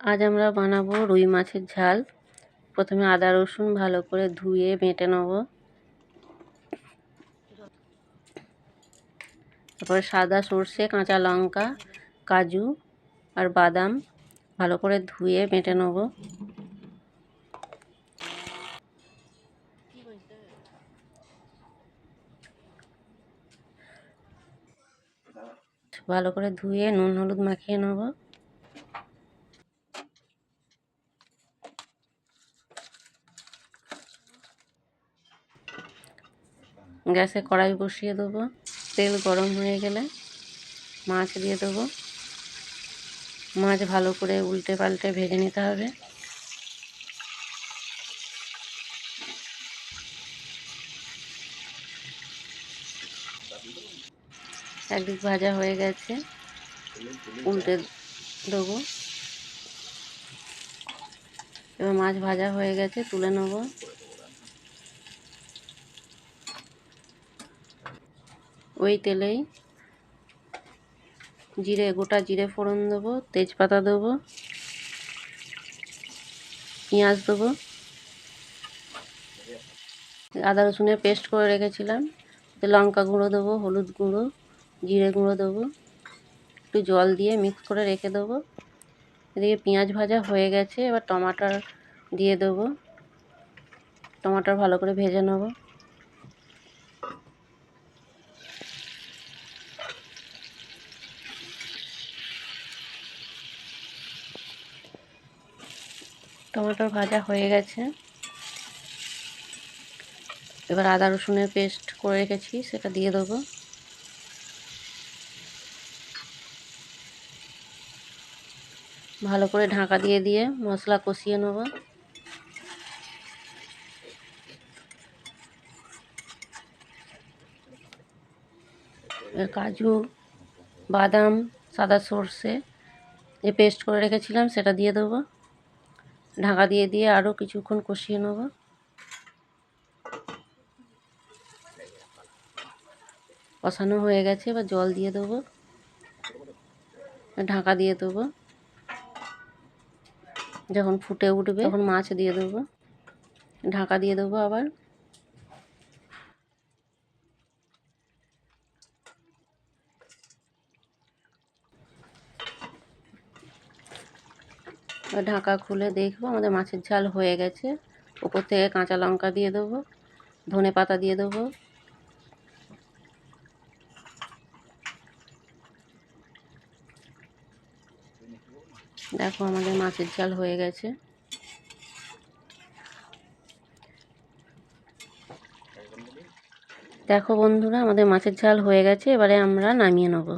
আজ আমরা বানাবো রুই মাছের ঝাল। প্রথমে আদা, রসুন ভালো করে ধুয়ে বেটে নেব। তারপরে সাদা সর্ষে, কাঁচা লঙ্কা, কাজু আর বাদাম ভালো করে ধুয়ে বেটে নেব। ভালো করে ধুয়ে নুন, হলুদ মাখিয়ে নেব। গ্যাসে কড়াই বসিয়ে দেবো। তেল গরম হয়ে গেলে মাছ দিয়ে দেবো। মাছ ভালো করে উল্টে পাল্টে ভেজে নিতে হবে। একদিক ভাজা হয়ে গেছে, উল্টে দেবো। এবার মাছ ভাজা হয়ে গেছে, তুলে নেব। ওই তেলেই জিরে, গোটা জিরে ফোড়ন দেবো, তেজপাতা দেবো, পেঁয়াজ দেবো। আদা রসুনের পেস্ট করে রেখেছিলাম। লঙ্কা গুঁড়ো দেবো, হলুদ গুঁড়ো, জিরে গুঁড়ো দেবো। একটু জল দিয়ে মিক্স করে রেখে দেবো। এদিকে পেঁয়াজ ভাজা হয়ে গেছে, এবার টমাটার দিয়ে দেবো। টমাটার ভালো করে ভেজে নেব। টমাটোর ভাজা হয়ে গেছে। এবার আদা রসুনের পেস্ট করে রেখেছি, সেটা দিয়ে দেবো। ভালো করে ঢাকা দিয়ে দিয়ে মশলা কষিয়ে নেব। কাজু, বাদাম, সাদা সর্ষে যে পেস্ট করে রেখেছিলাম, সেটা দিয়ে দেবো। ঢাকা দিয়ে দিয়ে আরও কিছুক্ষণ কষিয়ে নেব। কষানো হয়ে গেছে, এবার জল দিয়ে দেবো। ঢাকা দিয়ে দেবো। যখন ফুটে উঠবে, তখন মাছ দিয়ে দেবো। ঢাকা দিয়ে দেবো আবার। ঢাকা খুলে দেখব, আমাদের মাছের ঝাল হয়ে গেছে। ওপর থেকে কাঁচা লঙ্কা দিয়ে দেবো, ধনে পাতা দিয়ে দেবো। দেখো আমাদের মাছের ঝাল হয়ে গেছে। দেখো বন্ধুরা, আমাদের মাছের ঝাল হয়ে গেছে, এবারে আমরা নামিয়ে নেব।